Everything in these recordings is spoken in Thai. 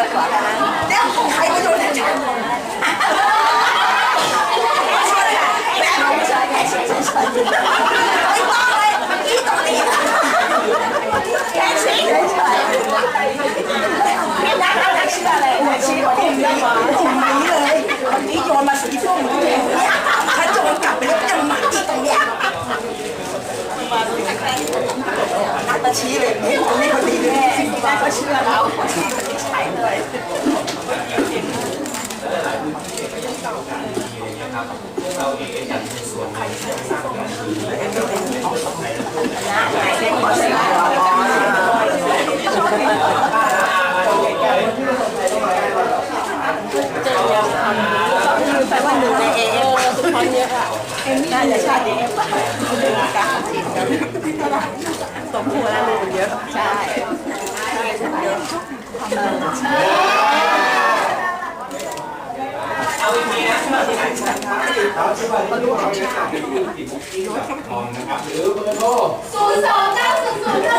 내가 좋아하는 내가 가위바위보 좋아하는 Chị về biết, con đi con đi đi, ba có chưa nào? เลยเราเองอยากในส่วนหนขอเชื่อเราแปลว่าหนึ่งในเอฟทุกคนเยอะอะน่าจะใช่เอฟสมควรแล้วเยอะใช่ เอาอีกทีนะที่มาที่ไหนเขาชื่อว่าลูกเขาชื่ว่าที่รู้ที่มุกที่รู้กับทองนะครับหรือเบอร์โทร ศูนย์สองเก้าศูนย์ศูนย์เก้า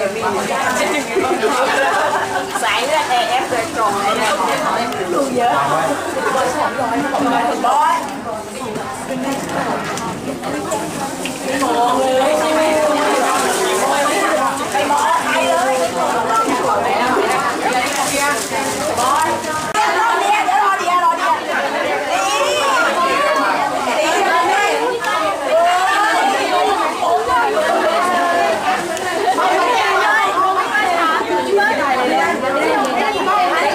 เอฟนะเอมี่สายเลือดเอฟโดยตรงเลยเนี่ยดูเยอะบอยสองร้อยบอยบอยมองเลยใช่ไหม